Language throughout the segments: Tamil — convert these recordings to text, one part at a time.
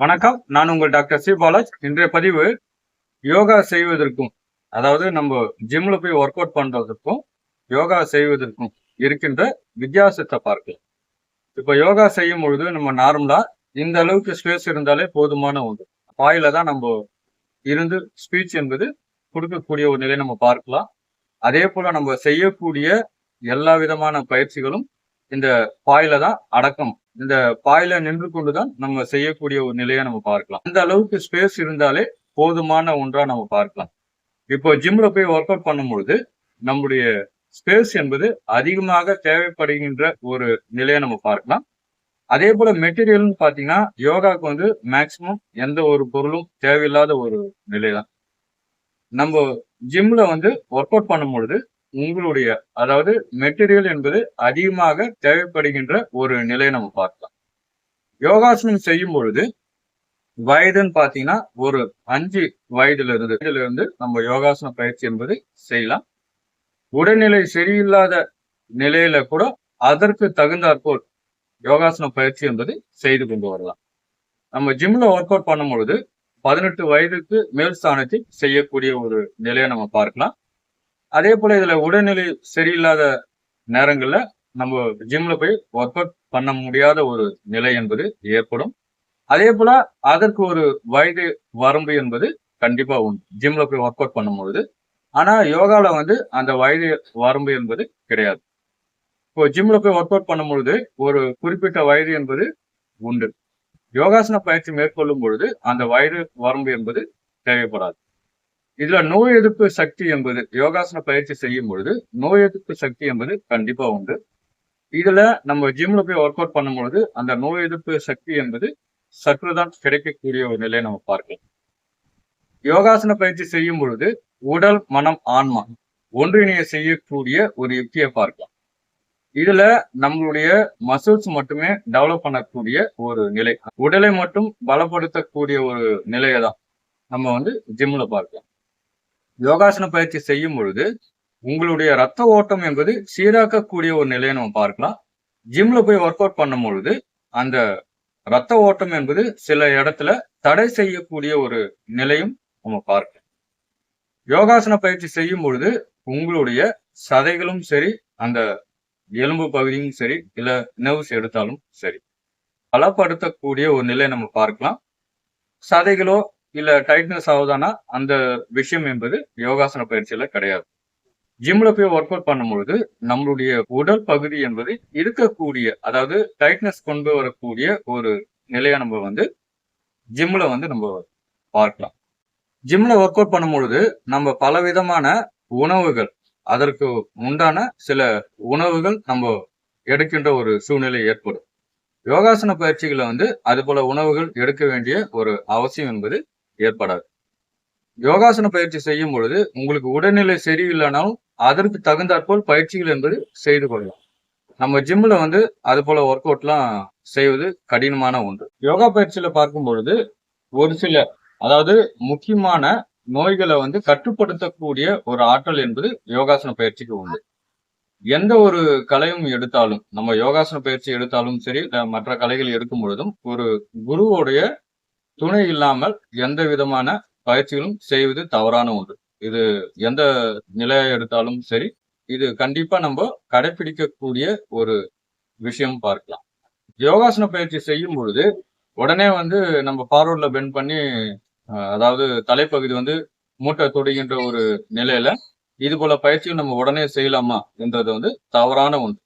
வணக்கம். நான் உங்கள் டாக்டர் சி. பாலாஜ். இன்றைய பதிவு யோகா செய்வதற்கும் அதாவது நம்ம ஜிம்ல போய் ஒர்க் அவுட் பண்றதுக்கும் யோகா செய்வதற்கும் இருக்கின்ற வித்தியாசத்தை பார்க்கலாம். இப்போ யோகா செய்யும் பொழுது நம்ம நார்மலா இந்த அளவுக்கு ஸ்பேஸ் இருந்தாலே போதுமான ஒன்று. வாயில தான் நம்ம இருந்து ஸ்பீச் என்பது கொடுக்கக்கூடிய ஒரு நிலையை நம்ம பார்க்கலாம். அதே போல நம்ம செய்யக்கூடிய எல்லா விதமான பயிற்சிகளும் இந்த பாயில தான் அடக்கம் இந்த பாயில நின்று கொண்டுதான் நம்ம செய்யக்கூடிய ஒரு நிலையை நம்ம பார்க்கலாம். அந்த அளவுக்கு ஸ்பேஸ் இருந்தாலே போதுமான ஒன்றா நம்ம பார்க்கலாம். இப்போ ஜிம்ல போய் ஒர்க் அவுட் பண்ணும் பொழுது நம்முடைய ஸ்பேஸ் என்பது அதிகமாக தேவைப்படுகின்ற ஒரு நிலையை நம்ம பார்க்கலாம். அதே போல மெட்டீரியல்னு பார்த்தீங்கன்னா யோகாவுக்கு வந்து மேக்சிமம் எந்த ஒரு பொருளும் தேவையில்லாத ஒரு நிலை தான் நம்ம ஜிம்ல வந்து ஒர்க் அவுட் பண்ணும் பொழுது உங்களுடைய அதாவது மெட்டீரியல் என்பது அதிகமாக தேவைப்படுகின்ற ஒரு நிலையை நம்ம பார்க்கலாம். யோகாசனம் செய்யும் பொழுது வயதுன்னு பார்த்தீங்கன்னா ஒரு அஞ்சு வயதுல இருந்து வயதுல இருந்து நம்ம யோகாசன பயிற்சி என்பது செய்யலாம். உடல்நிலை சரியில்லாத நிலையில கூட அதற்கு தகுந்தாற்போல் யோகாசன பயிற்சி என்பது செய்து கொண்டு வரலாம். நம்ம ஜிம்ல ஒர்க் அவுட் பண்ணும் பொழுது பதினெட்டு வயதுக்கு மேல் ஸ்தானத்தில் செய்யக்கூடிய ஒரு நிலையை நம்ம பார்க்கலாம். அதே போல இதுல உடல்நிலை சரியில்லாத நேரங்கள்ல நம்ம ஜிம்ல போய் ஒர்க் அவுட் பண்ண முடியாத ஒரு நிலை என்பது ஏற்படும். அதே போல அதற்கு ஒரு வயது வரம்பு என்பது கண்டிப்பா உண்டு. ஜிம்ல போய் ஒர்க் அவுட் பண்ணும்பொழுது. ஆனா யோகால வந்து அந்த வயது வரம்பு என்பது கிடையாது. இப்போ ஜிம்ல போய் ஒர்க் அவுட் பண்ணும்பொழுது ஒரு குறிப்பிட்ட வயது என்பது உண்டு. யோகாசன பயிற்சி மேற்கொள்ளும் பொழுது அந்த வயது வரம்பு என்பது தேவைப்படாது. இதுல நோய் எதிர்ப்பு சக்தி என்பது யோகாசன பயிற்சி செய்யும் பொழுது நோய் எதிர்ப்பு சக்தி என்பது கண்டிப்பா உண்டு. இதுல நம்ம ஜிம்ல போய் ஒர்க் அவுட் பண்ணும் பொழுது அந்த நோய் எதிர்ப்பு சக்தி என்பது சற்றுதான் கிடைக்கக்கூடிய ஒரு நிலையை நம்ம பார்க்கலாம். யோகாசன பயிற்சி செய்யும் பொழுது உடல் மனம் ஆன்மா ஒன்றிணைய செய்யக்கூடிய ஒரு யுக்தியை பார்க்கலாம். இதுல நம்மளுடைய மசில்ஸ் மட்டுமே டெவலப் பண்ணக்கூடிய ஒரு நிலை. உடலை மட்டும் பலப்படுத்தக்கூடிய ஒரு நிலையை தான் நம்ம வந்து ஜிம்ல பார்க்கலாம். யோகாசன பயிற்சி செய்யும் பொழுது உங்களுடைய ரத்த ஓட்டம் என்பது சீராக்கக்கூடிய ஒரு நிலையை நம்ம பார்க்கலாம். ஜிம்ல போய் ஒர்க் அவுட் பண்ணும் பொழுது அந்த ரத்த ஓட்டம் என்பது சில இடத்துல தடை செய்யக்கூடிய ஒரு நிலையும் நம்ம பார்க்கலாம். யோகாசன பயிற்சி செய்யும் பொழுது உங்களுடைய சதைகளும் சரி அந்த எலும்பு பகுதியும் சரி இல்ல நர்வ்ஸ் எடுத்தாலும் சரி பலப்படுத்தக்கூடிய ஒரு நிலையை நம்ம பார்க்கலாம். சதைகளோ இல்ல டைட்னஸ் ஆகுதானா அந்த விஷயம் என்பது யோகாசன பயிற்சியில கிடையாது. ஜிம்ல போய் ஒர்க் அவுட் பண்ணும்பொழுது நம்மளுடைய உடல் பகுதி என்பது இருக்கக்கூடிய அதாவது டைட்னஸ் கொண்டு வரக்கூடிய ஒரு நிலையை நம்ம வந்து ஜிம்ல வந்து நம்ம பார்க்கலாம். ஜிம்ல ஒர்க் அவுட் பண்ணும்பொழுது நம்ம பல விதமான உணவுகள் அதற்கு உண்டான சில உணவுகள் நம்ம எடுக்கின்ற ஒரு சூழ்நிலை ஏற்படும். யோகாசன பயிற்சிகளை வந்து அது போல உணவுகள் எடுக்க வேண்டிய ஒரு அவசியம் என்பது ஏற்படாது. யோகாசன பயிற்சி செய்யும் பொழுது உங்களுக்கு உடல்நிலை சரியில்லைனாலும் அதற்கு தகுந்தாற்போல் பயிற்சிகள் என்பது செய்து கொள்ளலாம். நம்ம ஜிம்ல வந்து அது போல ஒர்க் அவுட்லாம் செய்வது கடினமான ஒன்று. யோகா பயிற்சியில பார்க்கும் பொழுது ஒரு சில அதாவது முக்கியமான நோய்களை வந்து கட்டுப்படுத்தக்கூடிய ஒரு ஆற்றல் என்பது யோகாசன பயிற்சிக்கு உண்டு. எந்த ஒரு கலையும் எடுத்தாலும் நம்ம யோகாசன பயிற்சி எடுத்தாலும் சரி மற்ற கலைகள் எடுக்கும் பொழுதும் ஒரு குருவோடைய துணை இல்லாமல் எந்த விதமான பயிற்சிகளும் செய்வது தவறான ஒன்று. இது எந்த நிலையை எடுத்தாலும் சரி இது கண்டிப்பா நம்ம கடைபிடிக்கக்கூடிய ஒரு விஷயம் பார்க்கலாம். யோகாசன பயிற்சி செய்யும் பொழுது உடனே வந்து நம்ம ஃபார்வர்ட்ல பெண்ட் பண்ணி அதாவது தலைப்பகுதி வந்து மூட்டை தொடுகின்ற ஒரு நிலையில இது போல பயிற்சிகள் நம்ம உடனே செய்யலாமா என்றது வந்து தவறான ஒன்று.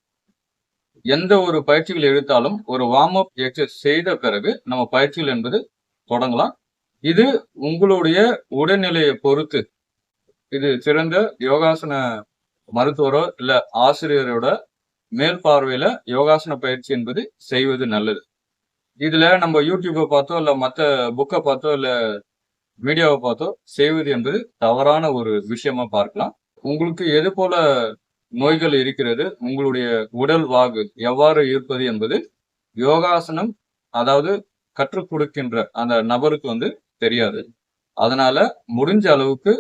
எந்த ஒரு பயிற்சிகள் எடுத்தாலும் ஒரு வார்ம் அப் எக்ஸசைஸ் செய்த பிறகு நம்ம பயிற்சிகள் என்பது தொடங்கலாம். இது உங்களுடைய உடல்நிலையை பொறுத்து. இது சிறந்த யோகாசன மருத்துவரோ இல்ல ஆசிரியரோட மேல் பார்வையில யோகாசன பயிற்சி என்பது செய்வது நல்லது. இதுல நம்ம யூடியூப்பை பார்த்தோ இல்ல மற்ற புக்கை பார்த்தோ இல்ல மீடியாவை பார்த்தோ செய்வது என்பது தவறான ஒரு விஷயமா பார்க்கலாம். உங்களுக்கு எது போல நோய்கள் இருக்கிறது உங்களுடைய உடல் வாகு எவ்வாறு இருப்பது என்பது யோகாசனம் அதாவது கற்றுக் கொடுக்கின்ற அந்த நபருக்கு வந்து தெரியாது. அதனால முடிஞ்ச அளவுக்கு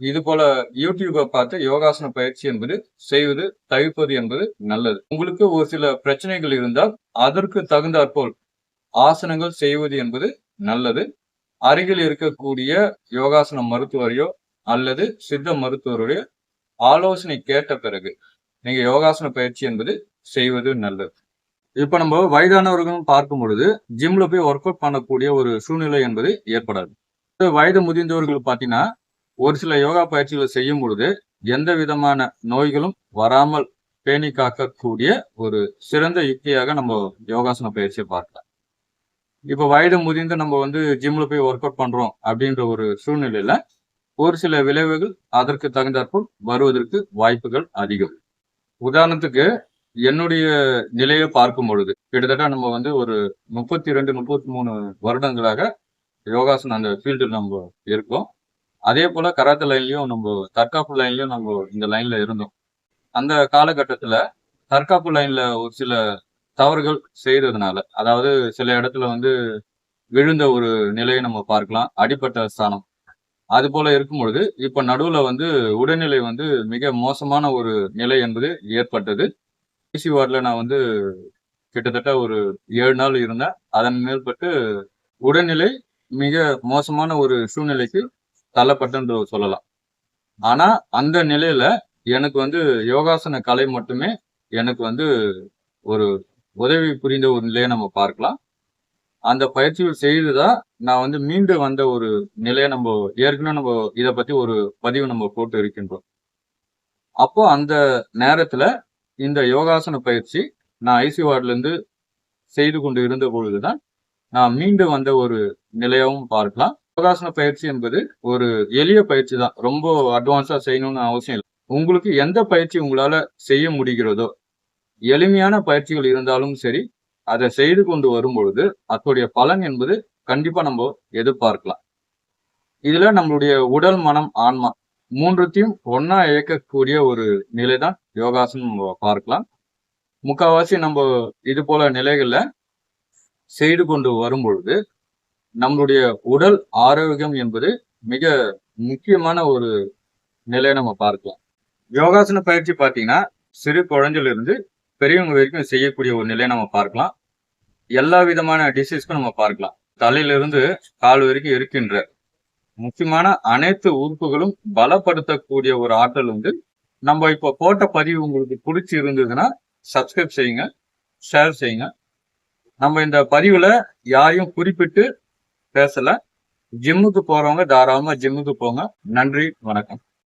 இது போல யூடியூபை பார்த்து யோகாசன பயிற்சி என்பது செய்வது தவிர்ப்பது என்பது நல்லது. உங்களுக்கு ஒரு சில பிரச்சனைகள் இருந்தால் அதற்கு தகுந்தாற்போல் ஆசனங்கள் செய்வது என்பது நல்லது. அருகில் இருக்கக்கூடிய யோகாசன மருத்துவரையோ அல்லது சித்த மருத்துவருடைய ஆலோசனை கேட்ட பிறகு நீங்க யோகாசன பயிற்சி என்பது செய்வது நல்லது. இப்போ நம்ம வயதானவர்களும் பார்க்கும் பொழுது ஜிம்ல போய் ஒர்க் அவுட் பண்ணக்கூடிய ஒரு சூழ்நிலை என்பது ஏற்படாது. வயது முதிர்ந்தவர்கள் பார்த்தீங்கன்னா ஒரு சில யோகா பயிற்சிகளை செய்யும் பொழுது எந்த விதமான நோய்களும் வராமல் பேணி காக்கக்கூடிய ஒரு சிறந்த யுக்தியாக நம்ம யோகாசன பயிற்சியை பார்க்கலாம். இப்போ வயது முதிர்ந்து நம்ம வந்து ஜிம்ல போய் ஒர்க் அவுட் பண்றோம் அப்படின்ற ஒரு சூழ்நிலையில ஒரு சில விளைவுகள் அதற்கு தகுந்தாற்போல் வருவதற்கு வாய்ப்புகள் அதிகம். உதாரணத்துக்கு என்னுடைய நிலையை பார்க்கும் பொழுது கிட்டத்தட்ட நம்ம வந்து ஒரு முப்பத்தி ரெண்டு முப்பத்தி மூணு வருடங்களாக யோகாசனம் அந்த ஃபீல்டில் நம்ம இருக்கோம். அதே போல கராத்தே லைன்லயும் நம்ம தற்காப்பு லைன்லயும் நம்ம இந்த லைன்ல இருந்தோம். அந்த காலகட்டத்துல தற்காப்பு லைன்ல ஒரு சில தவறுகள் செய்யறதுனால அதாவது சில இடத்துல வந்து விழுந்த ஒரு நிலையை நம்ம பார்க்கலாம் அடிப்பட்ட ஸ்தானம். அது போல இருக்கும் பொழுது இப்ப நடுவுல வந்து உடல்நிலை வந்து மிக மோசமான ஒரு நிலை என்பது ஏற்பட்டது. ஐசி வார்டில் நான் வந்து கிட்டத்தட்ட ஒரு ஏழு நாள் இருந்தேன். அதன் மேற்பட்டு உடல்நிலை மிக மோசமான ஒரு சூழ்நிலைக்கு தள்ளப்பட்டன்று சொல்லலாம். ஆனா அந்த நிலையில எனக்கு வந்து யோகாசன கலை மட்டுமே எனக்கு வந்து ஒரு உதவி புரிந்த ஒரு நிலையை நம்ம பார்க்கலாம். அந்த பயிற்சிகள் செய்துதான் நான் வந்து மீண்டு வந்த ஒரு நிலையை நம்ம ஏற்கனவே நம்ம இதை பத்தி ஒரு பதிவு நம்ம போட்டு இருக்கின்றோம். அப்போ அந்த நேரத்துல இந்த யோகாசன பயிற்சி நான் ஐசி வார்டுலேருந்து செய்து கொண்டு இருந்த பொழுதுதான் நான் மீண்டு வந்த ஒரு நிலையாகவும் பார்க்கலாம். யோகாசன பயிற்சி என்பது ஒரு எளிய பயிற்சி தான் ரொம்ப அட்வான்ஸாக செய்யணும்னு அவசியம் இல்லை. உங்களுக்கு எந்த பயிற்சி உங்களால் செய்ய முடிகிறதோ எளிமையான பயிற்சிகள் இருந்தாலும் சரி அதை செய்து கொண்டு வரும் பொழுது அதோடைய பலன் என்பது கண்டிப்பாக நம்ம எதிர்பார்க்கலாம். இதில் நம்மளுடைய உடல் மனம் ஆன்மா மூன்றுத்தையும் ஒன்னா இயக்கக்கூடிய ஒரு நிலை தான் யோகாசனம் நம்ம பார்க்கலாம். முக்கால்வாசி நம்ம இது போல நிலைகள்ல செய்து கொண்டு வரும் பொழுது நம்மளுடைய உடல் ஆரோக்கியம் என்பது மிக முக்கியமான ஒரு நிலையை நம்ம பார்க்கலாம். யோகாசன பயிற்சி பார்த்தீங்கன்னா சிறு குழந்தையிலிருந்து பெரியவங்க வரைக்கும் செய்யக்கூடிய ஒரு நிலையை நம்ம பார்க்கலாம். எல்லா விதமான டிசீஸ்க்கும் நம்ம பார்க்கலாம். தலையிலிருந்து கால் வரைக்கும் இருக்கின்ற முக்கியமான அனைத்து உறுப்புகளும் பலப்படுத்தக்கூடிய ஒரு ஆற்றல் வந்து நம்ம இப்போ போட்ட பதிவு உங்களுக்கு பிடிச்சி இருந்ததுன்னா சப்ஸ்கிரைப் செய்யுங்க ஷேர் செய்யுங்க. நம்ம இந்த பதிவில் யாரையும் குறிப்பிட்டு பேசலை. ஜிம்முக்கு போகிறவங்க தாராளமாக ஜிம்முக்கு போங்க. நன்றி வணக்கம்.